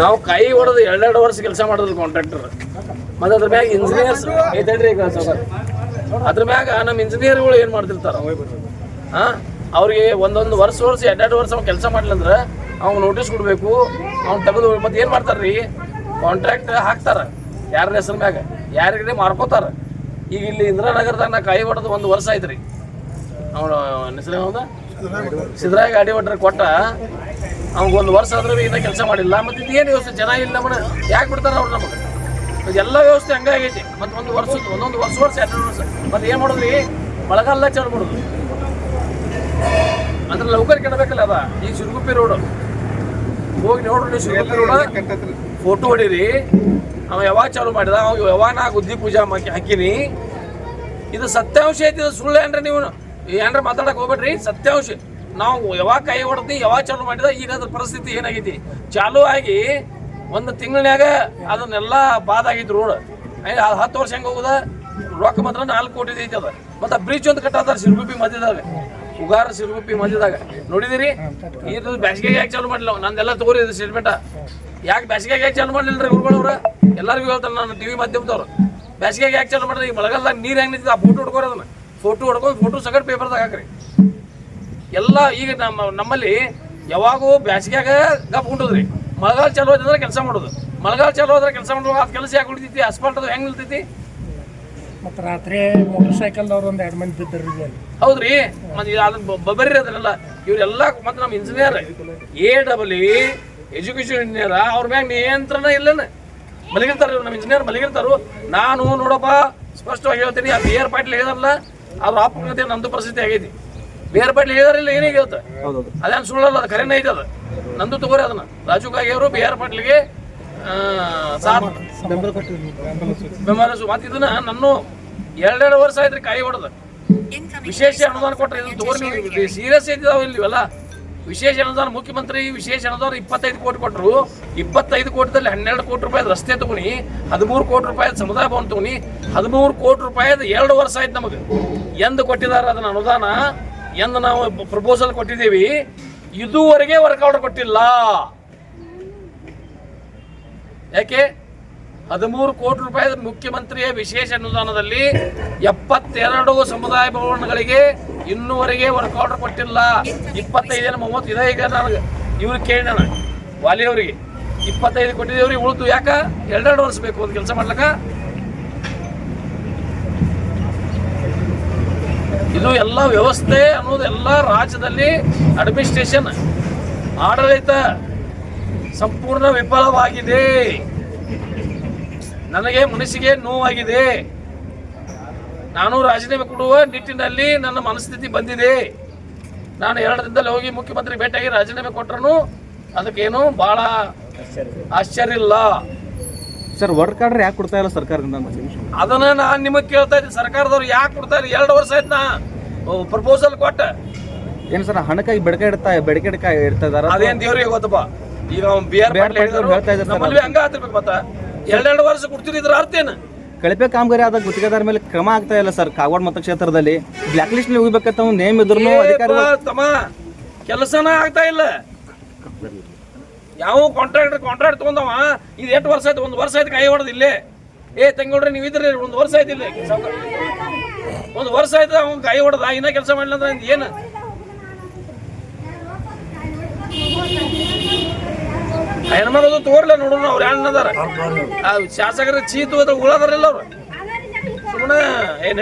ನಾವು ಕೈ ಹೊಡೆದು ಎರಡೆರಡು ವರ್ಷ ಕೆಲಸ ಮಾಡಿದ್ರು ಕಾಂಟ್ರಾಕ್ಟರ್ ಮತ್ತೆ ಅದ್ರ ಮ್ಯಾಗ ಇಂಜಿನಿಯರ್ಸ್ ಐತೇನ್ರಿ ಈಗ? ಅದ್ರ ಮ್ಯಾಗ ನಮ್ಮ ಇಂಜಿನಿಯರ್ಗಳು ಏನು ಮಾಡ್ತಿರ್ತಾರ? ಹಾ ಅವ್ರಿಗೆ ಒಂದೊಂದು ವರ್ಷ ವರ್ಷ, ಎರಡೆರಡು ವರ್ಷ ಅವ್ನು ಕೆಲಸ ಮಾಡ್ಲಂದ್ರ ಅವ್ನು ನೋಟಿಸ್ ಕೊಡಬೇಕು. ಅವ್ನು ತೆಗೆದು ಮತ್ತೆ ಏನು ಮಾಡ್ತಾರ್ರಿ? ಕಾಂಟ್ರಾಕ್ಟ್ ಹಾಕ್ತಾರ. ಯಾರ ಹೆಸರು ಮ್ಯಾಗ? ಯಾರಿಗೆ ಮಾರ್ಕೋತಾರ? ಈಗ ಇಲ್ಲಿ ಇಂದಿರಾನಗರದಾಗ ನಾ ಕೈ ಹೊಡೆದು ಒಂದು ವರ್ಷ ಆಯ್ತು ಅವನು ಹೆಸರು ಸಿದ್ದರಾಯ ಗಾಡಿ ಹೊಡ್ರಿ ಕೊಟ್ಟ. ಒಂದು ವರ್ಷ ಆದ್ರೆ ಇನ್ನೂ ಕೆಲಸ ಮಾಡಿಲ್ಲ. ಮತ್ತೆ ಇದೇನು ವ್ಯವಸ್ಥೆ? ಜನ ಇಲ್ಲ ನಮ್ಮನ್ನ. ಯಾಕೆ ಬಿಡ್ತಾರೆ ಅವ್ರು ನಮಗೆ? ಎಲ್ಲ ವ್ಯವಸ್ಥೆ ಹಂಗಾಗೈತಿ. ಮತ್ತೆ ಒಂದು ವರ್ಷ, ಒಂದೊಂದು ವರ್ಷ ವರ್ಷ, ಎರಡು ವರ್ಷ. ಮತ್ತೆ ಏನು ಮಾಡಿದ್ರಿ? ಮಳೆಗಾಲ ಚಾಲು ಬಿಡೋದು ಅಂದ್ರೆ ಲೌಕರ್ ಕೆಡಬೇಕಲ್ಲ ಅದ. ಈ ಸಿರುಗುಪ್ಪಿ ರೋಡ್ ಹೋಗಿ ನೋಡ್ರಿ ಸಿರುಗುಪ್ಪಿ ರೋಡ್ ಫೋಟೋ ಹೊಡೀರಿ. ಅವ ಯಾವಾಗ ಚಾಲು ಮಾಡಿದ? ಅವ ಯಾವಾಗ ನಾ ಗುದ್ದಿ ಪೂಜಾ ಹಾಕಿನಿ? ಇದು ಸತ್ಯಾಂಶ ಐತಿ, ಇದು ಸುಳ್ಳು ಏನ್ರಿ ನೀವು? ಏನ್ರ ಮಾತಾಡಕ್ ಹೋಗ್ಬೇಡ್ರಿ. ಸತ್ಯಾಂಶ. ನಾವು ಯಾವಾಗ ಕೈ ಹೊಡೆದು ಯಾವಾಗ ಚಾಲು ಮಾಡಿದ ಈಗ ಅದ್ರ ಪರಿಸ್ಥಿತಿ ಏನಾಗೈತಿ ಚಾಲು ಆಗಿ ಒಂದು ತಿಂಗಳನ್ಯಾಗ ಅದನ್ನೆಲ್ಲ ಬಾದ್ ಆಗೈತಿ ರೋಡ್ ಹತ್ತು ವರ್ಷ ಹೆಂಗೆ ಹೋಗುದ? ರೊಕ್ಕ ಮಾತ್ರ ನಾಲ್ಕು ಕೋಟಿ ಐತಿ ಅದ. ಮತ್ತೆ ಬ್ರಿಡ್ಜ್ ಒಂದು ಕಟ್ಟಾತಾರ ಸಿರುಗುಪ್ಪಿ ಮಧ್ಯದಾಗ. ಉಗಾರ ಸಿರುಗುಪ್ಪಿ ಮಧ್ಯದಾಗ. ನೋಡಿದಿರಿ? ಇದು ಬ್ಯಾಸಿಗೆಗೆ ಯಾಕೆ ಚಾಲು ಮಾಡಿಲ್ಲ ನಂದೆಲ್ಲ ತಗೋರಿ ಇದು ಸ್ಟೇಟ್ಮೆಂಟ ಯಾಕೆ ಬ್ಯಾಸಿಗೆಗೆ ಯಾಕೆ ಚಾಲು ಮಾಡಲಿಲ್ಲ ರೀ ಗುರುಗಳವ್ರ ಎಲ್ಲರಿಗೂ ಹೇಳ್ತಾರೆ ನಾನು ಟಿವಿ ಮಾಧ್ಯಮದವ್ರು. ಬ್ಯಾಸಿಗೆಗೆ ಯಾಕೆ ಚಾಲು ಮಾಡಿದ್ರೆ ಈ ಮಳೆಗಾಲದಾಗ ನೀರು ಹೆಂಗೆ ನಿಂತಿದೆ? ಆ ಫೋಟೋ ಹೊಡ್ಕೋರಿ ಅದನ್ನ. ಫೋಟೋ ಹೊಡ್ಕೊಂಡು ಫೋಟೋ ಸಗಟ್ ಪೇಪರ್ದಾಗ ಹಾಕ್ರಿ. ಎಲ್ಲ ಈಗ ನಮ್ಮ ನಮ್ಮಲ್ಲಿ ಯಾವಾಗೂ ಬ್ಯಾಸಿಗ್ಯಾಗ ಗಪ್ ಉಂಟದ್ರಿ ಮಳೆಗಾಲ ಚಾಲು ಆಯ್ತಂದ್ರೆ ಕೆಲಸ ಮಾಡೋದು. ಮಳೆಗಾಲ ಚಾಲು ಆದ್ರೆ ಕೆಲಸ ಮಾಡೋದು ಅದು ಕೆಲಸ ಯಾಕೆ ಉಳಿತೈತಿ ಅಸ್ಫಾಲ್ಟ್ ಅದು ಹೆಂಗೆ ನಿಲ್ತೈತಿ? ಮತ್ತು ರಾತ್ರಿ ಮೋಟರ್ ಸೈಕಲ್ದವ್ರು ಒಂದು ಎರಡು ಮಂದಿ ಬಿದ್ದರು ಹೌದ್ರಿ? ಮತ್ತು ಅದನ್ನ ಬ- ಬರ್ರಿ ಅದನ್ನೆಲ್ಲ ಇವರೆಲ್ಲ ಮತ್ತೆ ನಮ್ಮ engineer A double education engineer ಅವ್ರ ಮ್ಯಾಗ ನಿಯಂತ್ರಣ ಇಲ್ಲನ? ಮಲಗಿರ್ತಾರ ನಮ್ಮ ಇಂಜಿನಿಯರ್ ಮಲಗಿರ್ತಾರು. ನಾನು ನೋಡಪ್ಪ ಸ್ಪಷ್ಟವಾಗಿ ಹೇಳ್ತೀನಿ ಅದು ಏರ್ ಪಾಟ್ಲಿ ಹೇಳಲ್ಲ ಅವ್ರ ಅಪಘಾತ ನಂದು ಪರಿಸ್ಥಿತಿ ಆಗೈತಿ. ಬಿ ಆರ್ ಪಾಟೀಲ್ ಹೇಳಿದಾರಿಲ್ಲ ಏನೇ ಹೇಳ್ತ ಅದೇನು ಸುಳ್ಳಲ್ಲ ಅದು ಕರೆನೇ ಐತೆ ಅದು. ನಂದು ತಗೋರಿ ಅದನ್ನ. ರಾಜು ಕಾಗಿ ಅವರು ಬಿ ಆರ್ ಪಾಟೀಲ್ಗೆ ಬೆಂಬಲ ಮತ್ತೆ ಇದನ್ನ ನಾನು ಎರಡೆರಡು ವರ್ಷ ಆಯ್ತ್ರಿ ಕಾಯಿ ಹೊಡೆದ. ವಿಶೇಷ ಅನುದಾನ ಕೊಟ್ಟರೆ ಇದನ್ನ ತಗೋರಿ ನೀವು. ಸೀರಿಯಸ್ ಐತಿದಾವ ಇಲ್ಲಿ ಇವೆಲ್ಲ ವಿಶೇಷ ಅನುದಾನ ಮುಖ್ಯಮಂತ್ರಿ ವಿಶೇಷ ಅನುದಾನ ಇಪ್ಪತ್ತೈದು ಕೋಟಿ ಕೊಟ್ಟರು ಇಪ್ಪತ್ತೈದು ಕೋಟಿದಲ್ಲಿ ಹನ್ನೆರಡು ಕೋಟಿ ರೂಪಾಯಿ ರಸ್ತೆ ತಗೊನಿ ಹದಿಮೂರು ಕೋಟಿ ರೂಪಾಯಿ ಸಮುದಾಯ ಭವನ ತಗೊನಿ ಹದಿಮೂರು ಕೋಟಿ ರೂಪಾಯಿ ಎರಡು ವರ್ಷ ಆಯ್ತು ನಮಗೆ. ಎಂದು ಕೊಟ್ಟಿದ್ದಾರೆ ಅದನ್ನ ಅನುದಾನ? ಎಂದು ನಾವು ಪ್ರಪೋಸಲ್ ಕೊಟ್ಟಿದ್ದೀವಿ, ಇದುವರೆಗೆ ವರ್ಕೌಟ್ ಕೊಟ್ಟಿಲ್ಲ. ಯಾಕೆ? ಹದಿಮೂರು ಕೋಟಿ ರೂಪಾಯಿ ಮುಖ್ಯಮಂತ್ರಿಯ ವಿಶೇಷ ಅನುದಾನದಲ್ಲಿ ಎಪ್ಪತ್ತೆರಡು ಸಮುದಾಯ ಭವನಗಳಿಗೆ ಇನ್ನೂವರೆಗೆ ವರ್ಕೌಟ್ ಕೊಟ್ಟಿಲ್ಲ. ಇಪ್ಪತ್ತೈದು ಮೂವತ್ತು ಇದೆ ಈಗ ನನಗೆ ಇವ್ರಿಗೆ ಕೇಳಿ ನಾನು, ವಾಲಿಯವರಿಗೆ. ಇಪ್ಪತ್ತೈದು ಕೊಟ್ಟಿದ್ದೇವ್ರಿಗೆ ಉಳಿದು ಯಾಕೆ? ಎರಡೆರಡು ವರ್ಷ ಬೇಕು ಒಂದು ಕೆಲಸ ಮಾಡ್ಲಕ್ಕ? ಇದು ಎಲ್ಲ ವ್ಯವಸ್ಥೆ ಅನ್ನೋದು ಎಲ್ಲ ರಾಜ್ಯದಲ್ಲಿ ಅಡ್ಮಿನಿಸ್ಟ್ರೇಷನ್ ಆಡಳಿತ ಸಂಪೂರ್ಣ ವಿಫಲವಾಗಿದೆ. ನನಗೆ ಮನಸ್ಸಿಗೆ ನೋವಾಗಿದೆ. ನಾನು ರಾಜೀನಾಮೆ ಕೊಡುವ ನಿಟ್ಟಿನಲ್ಲಿ ನನ್ನ ಮನಸ್ಥಿತಿ ಬಂದಿದೆ. ನಾನು ಎರಡು ದಿನದಲ್ಲಿ ಹೋಗಿ ಮುಖ್ಯಮಂತ್ರಿ ಭೇಟಿಯಾಗಿ ರಾಜೀನಾಮೆ ಕೊಟ್ಟರು ಅದಕ್ಕೇನು ಬಹಳ ಆಶ್ಚರ್ಯ ಇಲ್ಲ. ಸರ್ ವರ್ಕ್ ಆರ್ಡರ್ ಯಾಕೆ ಕೊಡ್ತಾ ಇಲ್ಲ ಸರ್ಕಾರದಿಂದ ಅದನ್ನ ನಾನು ನಿಮಗೆ ಕೇಳ್ತಾ ಇದ್ದೀನಿ. ಸರ್ಕಾರದವ್ರು ಯಾಕೆ ಕೊಡ್ತಾರೆ ಎರಡು ವರ್ಷ ಆಯ್ತು ನಾ ಪ್ರಪೋಸಲ್ ಕೊಟ್ಟ. ಏನು ಸರ್ ಹಣಕಾಯಿ ಬೆಡಕೆ ಇಡ್ತಾ ಬೆಡಕೆ ಇಡ್ತಾ ಇಡ್ತಾ ಇದಾರೆ ಅದೇನ್ ದೇವ್ರಿಗೆ ಗೊತ್ತಪ್ಪ? ಈಗ ಅವ್ನು ಬಿ ಆರ್ ಹೇಳ್ತಾ ಇದ್ದಾರೆ ನಮ್ಮಲ್ಲಿ ಹಂಗ ಆತಿರ್ಬೇಕು ಮತ್ತ. ಎರಡೆರಡು ವರ್ಷ ಕೊಡ್ತಿದ್ರ ಅರ್ಥ ಏನು? ಕಳಪೆ ಕಾಮಗಾರಿ ಆದ ಗುತ್ತಿಗೆದಾರ ಮೇಲೆ ಕ್ರಮ ಆಗ್ತಾ ಇಲ್ಲ ಸರ್ ಕಾಗವಾಡ ಮತಕ್ಷೇತ್ರದಲ್ಲಿ. ಬ್ಲಾಕ್ ಲಿಸ್ಟ್ನಲ್ಲಿ ಹೋಗ್ಬೇಕಂತ ನೇಮ್ ಇದ್ರು ಕೆಲಸನ ಆಗ್ತಾ ಇಲ್ಲ. ಯಾವ ಕಾಂಟ್ರಾಕ್ಟರ್ ಕಾಂಟ್ರಾಕ್ಟ್ ತಗೊಂಡವ? ಇದು ಎಷ್ಟು ವರ್ಷ ಆಯ್ತು? ಒಂದು ವರ್ಷ ಆಯ್ತು ಕೈ ಹೊಡೆದು ಇಲ್ಲೇ. ಏ ತಂಗೋಡ್ರಿ ನೀವು ಇದ್ರಿ ಒಂದು ವರ್ಷ ಆಯ್ತು ಇಲ್ಲೇ. ಒಂದು ವರ್ಷ ಆಯ್ತು ಅವ್ನು ಕೈ ಹೊಡೆದ ಇನ್ನ ಕೆಲಸ ಮಾಡಿಲ್ಲ ಅಂದ್ರೆ ಏನು? ಹೆಣ್ಮಗದು ತೋರ್ಲ ನೋಡೋಣ ಅವ್ರು ಯಾರು ಅದಾರ? ಶಾಸಕರ ಚೀತು ಅದ್ರ ಉಳದಾರಲ್ಲ ಅವ್ರು. ಸುಮ್ಮನೆ ಏನ್